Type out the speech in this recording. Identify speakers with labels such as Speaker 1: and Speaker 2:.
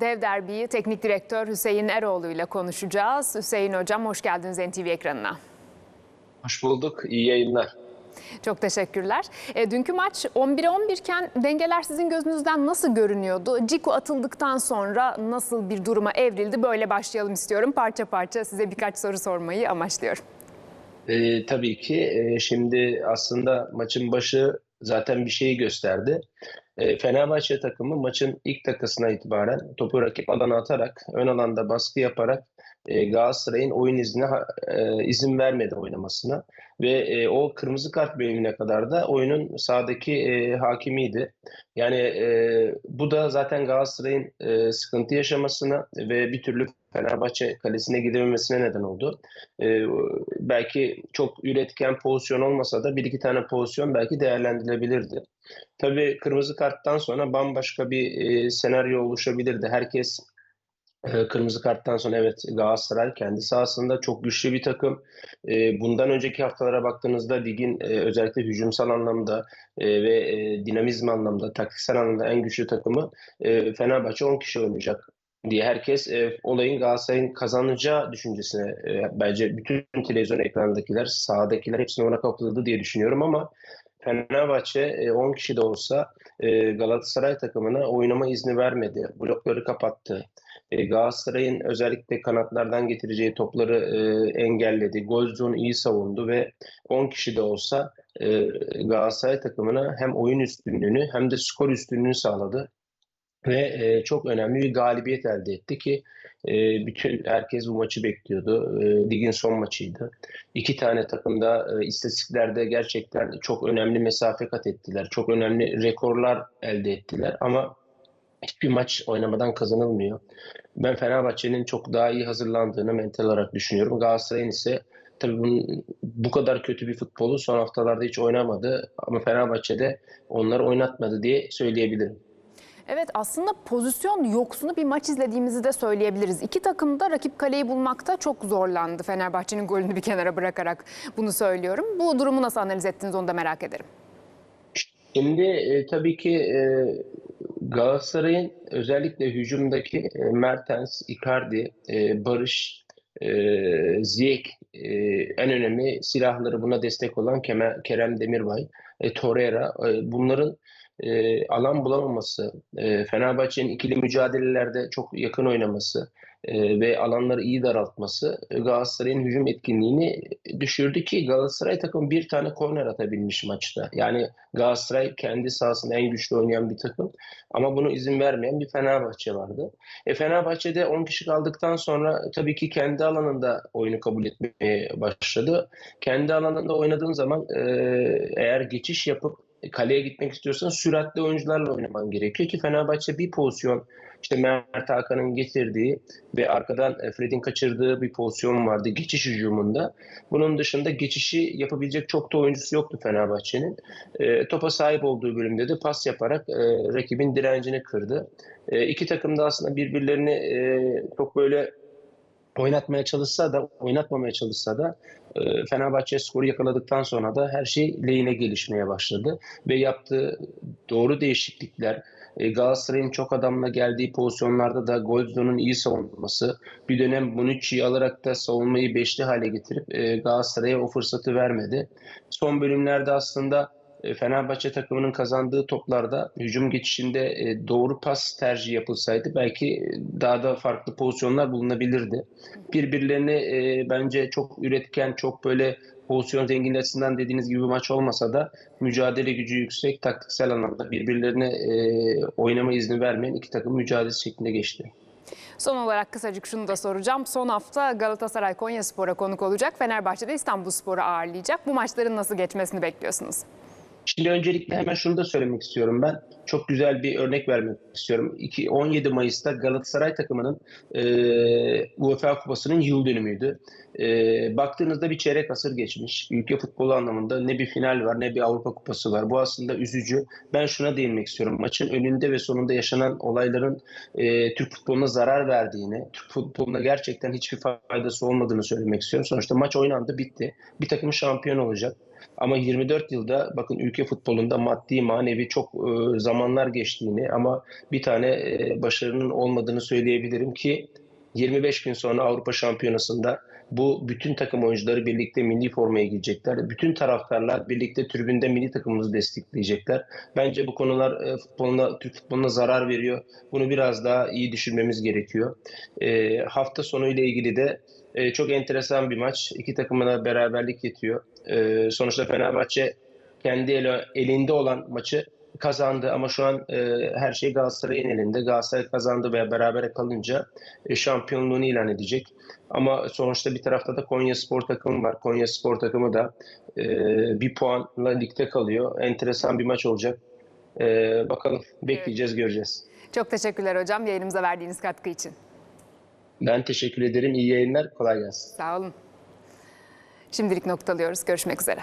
Speaker 1: Dev Derbi'yi teknik direktör Hüseyin Eroğlu ile konuşacağız. Hüseyin Hocam hoş geldiniz NTV ekranına.
Speaker 2: Hoş bulduk. İyi yayınlar.
Speaker 1: Çok teşekkürler. E, dünkü maç 11'e 11 iken dengeler sizin gözünüzden nasıl görünüyordu? Ciku atıldıktan sonra nasıl bir duruma evrildi? Böyle başlayalım istiyorum. Parça parça size birkaç soru sormayı amaçlıyorum.
Speaker 2: Ee, tabii ki e, şimdi aslında maçın başı zaten bir şeyi gösterdi. E, Fenerbahçe takımı maçın ilk dakikasına itibaren topu rakip alana atarak, ön alanda baskı yaparak e, Galatasaray'ın oyun izni e, izin vermedi oynamasına ve e, o kırmızı kart bölümüne kadar da oyunun sahadaki e, hakimiydi. Yani bu da zaten Galatasaray'ın e, sıkıntı yaşamasına ve bir türlü Fenerbahçe kalesine gidememesine neden oldu. Belki çok üretken pozisyon olmasa da bir iki tane pozisyon belki değerlendirilebilirdi. Tabii kırmızı karttan sonra bambaşka bir senaryo oluşabilirdi. Herkes Kırmızı karttan sonra evet Galatasaray kendi sahasında çok güçlü bir takım. E, Bundan önceki haftalara baktığınızda ligin e, özellikle hücumsal anlamda e, ve e, dinamizm anlamda, taktiksel anlamda en güçlü takımı Fenerbahçe 10 kişi oynayacak diye herkes olayın Galatasaray'ın kazanacağı düşüncesine bence bütün televizyon ekranındakiler, sahadakiler hepsini ona kapıldı diye düşünüyorum ama Fenerbahçe e, 10 kişi de olsa e, Galatasaray takımına oynama izni vermedi. Blokları kapattı. E, Galatasaray'ın özellikle kanatlardan getireceği topları e, engelledi. Golzon iyi savundu ve 10 kişi de olsa e, Galatasaray takımına hem oyun üstünlüğünü hem de skor üstünlüğünü sağladı. Ve e, çok önemli bir galibiyet elde etti ki e, bütün herkes bu maçı bekliyordu. E, ligin son maçıydı. İki tane takım da e, istatistiklerde gerçekten çok önemli mesafe kat ettiler. Çok önemli rekorlar elde ettiler ama hiçbir maç oynamadan kazanılmıyor. Ben Fenerbahçe'nin çok daha iyi hazırlandığını mental olarak düşünüyorum. Galatasaray'ın ise tabii bunun, bu kadar kötü bir futbolu son haftalarda hiç oynamadı. Ama Fenerbahçe'de onları oynatmadı diye söyleyebilirim.
Speaker 1: Evet aslında pozisyon yoksunu bir maç izlediğimizi de söyleyebiliriz. İki takım da rakip kaleyi bulmakta çok zorlandı. Fenerbahçe'nin golünü bir kenara bırakarak bunu söylüyorum. Bu durumu nasıl analiz ettiniz onu da merak ederim.
Speaker 2: Şimdi e, tabii ki e, Galatasaray'ın özellikle hücumdaki e, Mertens, Icardi, e, Barış, e, Ziyech e, en önemli silahları buna destek olan Kerem Demirbay, e, Torreira e, bunların e, alan bulamaması, e, Fenerbahçe'nin ikili mücadelelerde çok yakın oynaması e, ve alanları iyi daraltması e, Galatasaray'ın hücum etkinliğini düşürdü ki Galatasaray takım bir tane korner atabilmiş maçta. Yani Galatasaray kendi sahasında en güçlü oynayan bir takım ama bunu izin vermeyen bir Fenerbahçe vardı. E, Fenerbahçe'de 10 kişi kaldıktan sonra tabii ki kendi alanında oyunu kabul etmeye başladı. Kendi alanında oynadığın zaman e, eğer geçiş yapıp kaleye gitmek istiyorsan süratli oyuncularla oynaman gerekiyor ki Fenerbahçe bir pozisyon işte Mert Hakan'ın getirdiği ve arkadan Fred'in kaçırdığı bir pozisyon vardı geçiş hücumunda. Bunun dışında geçişi yapabilecek çok da oyuncusu yoktu Fenerbahçe'nin. E, topa sahip olduğu bölümde de pas yaparak e, rakibin direncini kırdı. E, iki takım da aslında birbirlerini e, çok böyle oynatmaya çalışsa da oynatmamaya çalışsa da e, Fenerbahçe skoru yakaladıktan sonra da her şey lehine gelişmeye başladı ve yaptığı doğru değişiklikler e, Galatasaray'ın çok adamla geldiği pozisyonlarda da Goldzon'un iyi savunması, bir dönem Bonucci'yi alarak da savunmayı beşli hale getirip e, Galatasaray'a o fırsatı vermedi. Son bölümlerde aslında Fenerbahçe takımının kazandığı toplarda hücum geçişinde doğru pas tercihi yapılsaydı belki daha da farklı pozisyonlar bulunabilirdi. Birbirlerini bence çok üretken, çok böyle pozisyon zenginliği açısından dediğiniz gibi bir maç olmasa da mücadele gücü yüksek, taktiksel anlamda birbirlerine oynama izni vermeyen iki takım mücadelesi şeklinde geçti.
Speaker 1: Son olarak kısacık şunu da soracağım. Son hafta Galatasaray Konyaspor'a konuk olacak. Fenerbahçe'de İstanbulspor'u ağırlayacak. Bu maçların nasıl geçmesini bekliyorsunuz?
Speaker 2: Şimdi öncelikle hemen şunu da söylemek istiyorum ben. Çok güzel bir örnek vermek istiyorum. 2, 17 Mayıs'ta Galatasaray takımının e, UEFA Kupası'nın yıl dönümüydü. E, baktığınızda bir çeyrek asır geçmiş. Ülke futbolu anlamında ne bir final var ne bir Avrupa Kupası var. Bu aslında üzücü. Ben şuna değinmek istiyorum. Maçın önünde ve sonunda yaşanan olayların e, Türk futboluna zarar verdiğini, Türk futboluna gerçekten hiçbir faydası olmadığını söylemek istiyorum. Sonuçta maç oynandı, bitti. Bir takım şampiyon olacak. Ama 24 yılda bakın ülke futbolunda maddi manevi çok e, zamanlar geçtiğini ama bir tane e, başarının olmadığını söyleyebilirim ki 25 gün sonra Avrupa Şampiyonası'nda bu bütün takım oyuncuları birlikte milli formaya giyecekler. Bütün taraftarlar birlikte tribünde milli takımımızı destekleyecekler. Bence bu konular e, futboluna, Türk futboluna zarar veriyor. Bunu biraz daha iyi düşünmemiz gerekiyor. E, hafta sonu ile ilgili de e, çok enteresan bir maç. İki takıma da beraberlik yetiyor. E, sonuçta Fenerbahçe kendi elinde olan maçı kazandı ama şu an e, her şey Galatasaray'ın elinde. Galatasaray kazandı veya berabere kalınca e, şampiyonluğunu ilan edecek. Ama sonuçta bir tarafta da Konya Spor takımı var. Konya Spor takımı da e, bir puanla ligde kalıyor. Enteresan bir maç olacak. E, bakalım bekleyeceğiz göreceğiz.
Speaker 1: Çok teşekkürler hocam yayınımıza verdiğiniz katkı için.
Speaker 2: Ben teşekkür ederim. İyi yayınlar. Kolay gelsin.
Speaker 1: Sağ olun. Şimdilik noktalıyoruz. Görüşmek üzere.